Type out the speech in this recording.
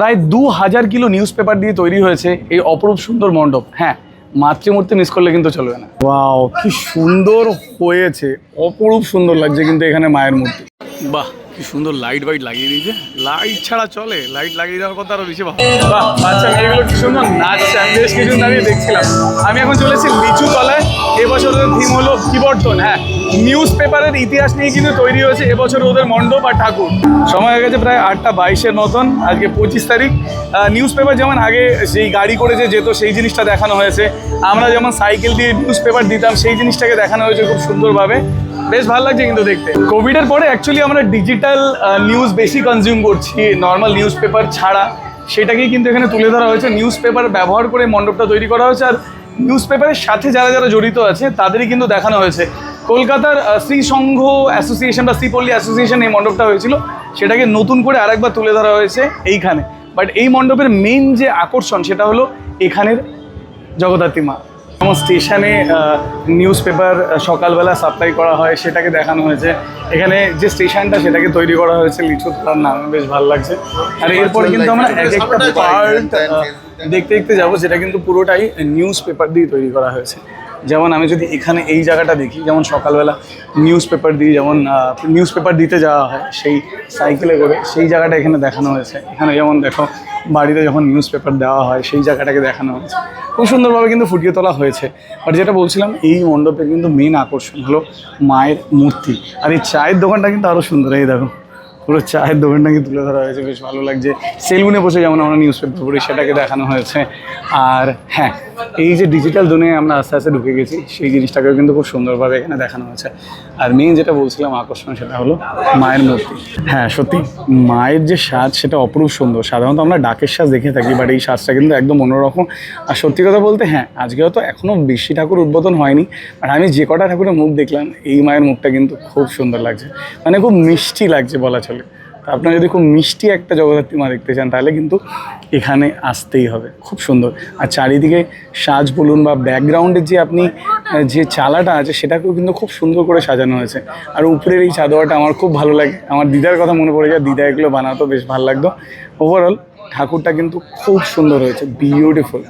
প্রায় দু হাজার কিলো নিউজ পেপার দিয়ে তৈরি হয়েছে এই অপরূপ সুন্দর মণ্ডপ। হ্যাঁ মাতৃমূর্তি মিস করলে কিন্তু চলবে না। ওয়াও কি সুন্দর হয়েছে। অপরূপ সুন্দর লাগছে কিন্তু এখানে মায়ের মূর্তি। বাহ কি সুন্দর লাইট বাইট লাগিয়ে দিয়েছে। লাইট ছাড়া চলে লাইট লাগিয়ে দেওয়ার কথা আরও বেশি ভালো। বাহ বাচ্চা মেয়েগুলো কি সুন্দর নাচছে আমি বেশ কিছু দাঁড়িয়ে দেখছিলাম। আমি এখন চলেছি লিচু তলায় এবছরের থিম হলো বিবর্তন হ্যাঁ। নিউজ পেপারের ইতিহাস নিয়ে কিন্তু তৈরি হয়েছে এবছর ওদের মণ্ডপ আর ঠাকুর। সময় হয়ে গেছে প্রায় আটটা বাইশের মতন, আজকে পঁচিশ তারিখ। নিউজ পেপার যেমন আগে সেই গাড়ি করে যে যেত, সেই জিনিসটা দেখানো হয়েছে। আমরা যেমন সাইকেল দিয়ে নিউজ পেপার দিতাম, সেই জিনিসটাকে দেখানো হয়েছে খুব সুন্দরভাবে। বেশ ভালো লাগছে কিন্তু দেখতে। কোভিডের পরে অ্যাকচুয়ালি আমরা ডিজিটাল নিউজ বেশি কনজিউম করছি নর্মাল নিউজ পেপার ছাড়া। সেটাকেই কিন্তু এখানে তুলে ধরা হয়েছে। নিউজ পেপার ব্যবহার করে মণ্ডপটা তৈরি করা হয়েছে। আর নিউজ পেপারের সাথে যারা যারা জড়িত আছে, তাদেরই কিন্তু দেখানো হয়েছে। কলকাতার শ্রী সংঘ অ্যাসোসিয়েশন বা শ্রীপল্লী অ্যাসোসিয়েশন এই মণ্ডপটা হয়েছিল। সেটাকে নতুন করে আরেকবার তুলে ধরা হয়েছে এইখানে। বাট এই মণ্ডপের মেইন যে আকর্ষণ সেটা হলো এখানের জগদ্ধাত্রী মা। যেমন স্টেশনে নিউজ পেপার সকালবেলা সাপ্লাই করা হয় সেটাকে দেখানো হয়েছে। এখানে যে স্টেশনটা সেটাকে তৈরি করা হয়েছে লিচু তার নামে বেশ ভালো লাগছে। আর এরপরে কিন্তু আমরা এক একটা পার্ট দেখতে দেখতে যাব যেটা কিন্তু পুরোটাই নিউজ পেপার দিয়ে তৈরি করা হয়েছে। যেমন আমি যদি এখানে এই জায়গাটা দেখি, যেমন সকালবেলা নিউজ পেপার দিয়ে যেমন নিউজ পেপার দিতে যাওয়া হয়, সেই সাইকেলে করে সেই জায়গাটা এখানে দেখানো হয়েছে। এখানে যেমন দেখো, বাড়িতে যখন নিউজ পেপার দেওয়া হয়, সেই জায়গাটাকে দেখানো হয়েছে। খুব সুন্দরভাবে কিন্তু ফুটিয়ে তোলা হয়েছে। আর যেটা বলছিলাম, এই মণ্ডপের কিন্তু মেন আকর্ষণ হলো মায়ের মূর্তি। আর এই চায়ের দোকানটা কিন্তু আরও সুন্দর, এই দেখো। পুরো চায়ের দোকানটাকে তুলে ধরা হয়েছে, বেশ ভালো লাগছে। সেলুনে বসে যেমন আমরা নিউজ পেপার পড়ি, সেটাকে দেখানো হয়েছে। আর হ্যাঁ এই যে ডিজিটাল দুনিয়ায় আমরা আস্তে আস্তে ঢুকে গেছি, সেই জিনিসটাকেও কিন্তু খুব সুন্দরভাবে এখানে দেখানো হয়েছে। আর মেন যেটা বলছিলাম আকর্ষণ, সেটা হলো মায়ের মূর্তি। হ্যাঁ সত্যি, মায়ের যে সাজ, সেটা অপরূপ সুন্দর। সাধারণত আমরা ডাকের সাজ দেখে থাকি বাট এই সাজটা কিন্তু একদম অন্যরকম। আর সত্যি কথা বলতে হ্যাঁ আজকেও তো এখনও বেশি ঠাকুর উদ্বোধন হয়নি আর আমি যে কটা ঠাকুরের মুখ দেখলাম, এই মায়ের মুখটা কিন্তু খুব সুন্দর লাগছে। মানে খুব মিষ্টি লাগছে বলা চলে। আপনারা যদি খুব মিষ্টি একটা জগদ্ধাত্রী মা দেখতে চান, তাহলে কিন্তু এখানে আসতেই হবে। খুব সুন্দর। আর চারিদিকে সাজ বলুন বা ব্যাকগ্রাউন্ডের যে আপনি যে চালাটা আছে, সেটাকেও কিন্তু খুব সুন্দর করে সাজানো হয়েছে। আর উপরের এই চাদরটা আমার খুব ভালো লাগে। আমার দিদার কথা মনে পড়ে যায়, দিদা এগুলো বানাতো, বেশ ভালো লাগতো। ওভারঅল ঠাকুরটা কিন্তু খুব সুন্দর হয়েছে। বিউটিফুল